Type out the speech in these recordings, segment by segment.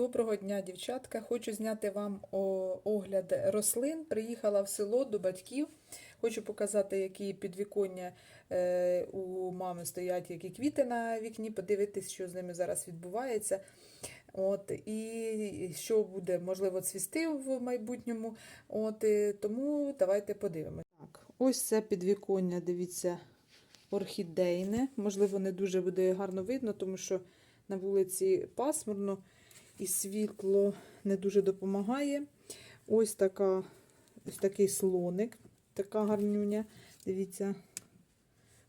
Доброго дня, дівчатка. Хочу зняти вам огляд рослин. Приїхала в село до батьків. Хочу показати, які підвіконня е, у мами стоять, які квіти на вікні, подивитись, що з ними зараз відбувається. От, і що буде, можливо, цвісти в майбутньому. От, тому давайте подивимося. Так, ось це підвіконня, дивіться, орхідейне. Можливо, не дуже буде гарно видно, тому що на вулиці пасмурно і світло не дуже допомагає. Ось така, ось такий слоник, така гарнюня. Дивіться,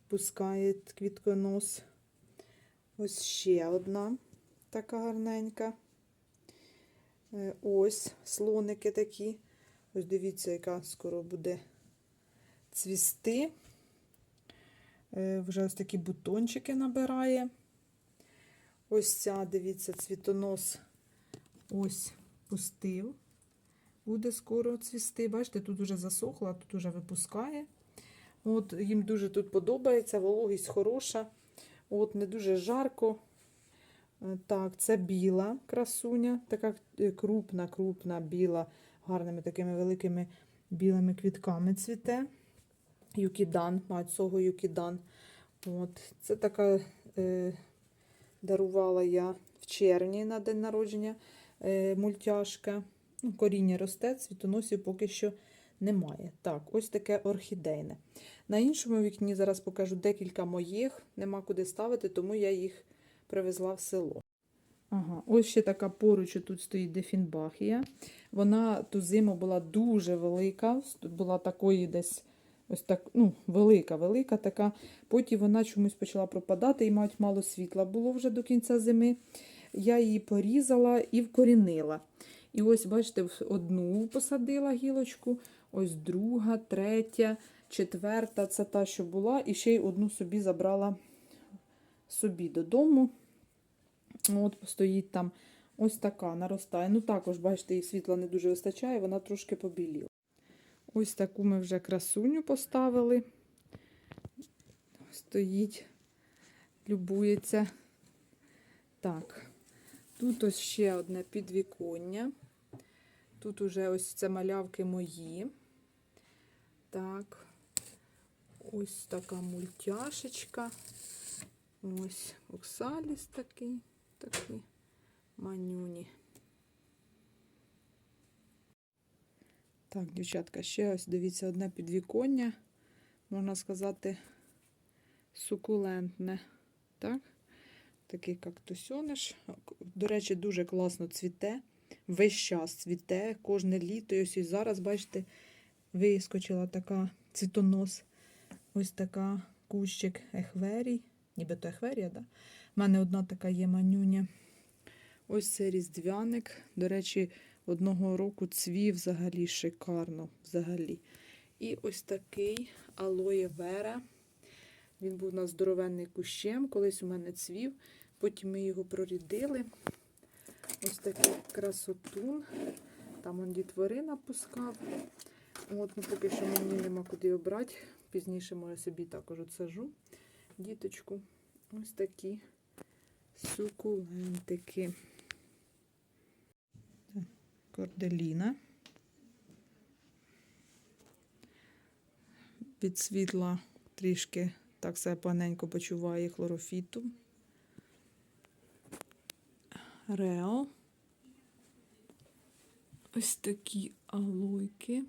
пускає квітконос. Ось ще одна така гарненька. Е, Ось слоники такі. Ось дивіться, яка скоро буде цвісти. Е, Вже ось такі бутончики набирає. Ось ця, дивіться, цвітонос ось пустив. Буде скоро цвісти. Бачите, тут вже засохла, тут вже випускає. От, їм дуже тут подобається, вологість хороша. От, не дуже жарко. Е, Так, це біла красуня, така е, крупна, крупна, біла, гарними такими великими білими квітками цвіте. Юкідан, мають сого юкідан. От, це така. Е, дарувала я в червні на день народження мультяшка. Ну, коріння росте, цвітоносів поки що немає. Так, ось таке орхідейне. На іншому вікні зараз покажу декілька моїх, нема куди ставити, тому я їх привезла в село. Ага, ось ще така поруч тут стоїть дефінбахія. Вона ту зиму була дуже велика, була такої десь ось так, ну, велика, велика така. Потім вона чомусь почала пропадати і мать мало світла було вже до кінця зими. Я її порізала і вкорінила. І ось, бачите, одну посадила гілочку, ось друга, третя, четверта це та, що була, і ще й одну собі забрала собі додому. От стоїть там ось така, наростає. Ну, також, бачите, їй світла не дуже вистачає, вона трошки побіліла. Ось таку ми вже красуню поставили. Стоїть, любується. Так, тут ось ще одне підвіконня. Тут уже ось це малявки мої. Так, ось така мультяшечка. Ось оксаліс такий, такий манюні. Так, дівчатка, ще ось дивіться одне підвіконня, можна сказати, сукулентне. Так? Такий кактусьониш. До речі, дуже класно цвіте. Весь час цвіте, кожне літо. І ось і зараз, бачите, вискочила така цвітонос. Ось така кущик ехверій. Нібито ехверія, да? У мене одна така є манюня. Ось це різдвяник. До речі, одного року цвів взагалі шикарно. взагалі. І ось такий алоє вера. Він був на здоровенний кущем, колись у мене цвів. Потім ми його прорідили. Ось такий красотун. Там он дітворина пускав. От, ну поки що мені нема куди обрати. Пізніше, може, собі також отсажу діточку. Ось такі сукулентики. Корделіна. Від світла трішки так себе паненько почуває хлорофіту. Рео. Ось такі алойки.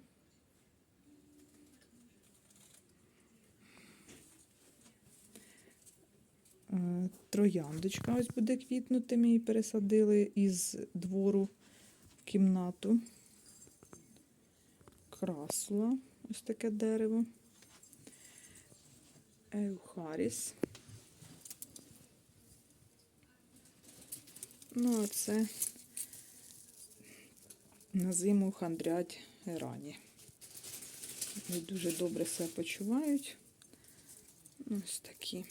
Е, Трояндочка ось буде квітнути. Ми її пересадили із двору в кімнату. Красла, ось таке дерево. Еухаріс. Ну, а це на зиму хандрять рані. Вони дуже добре себе почувають. Ось такі.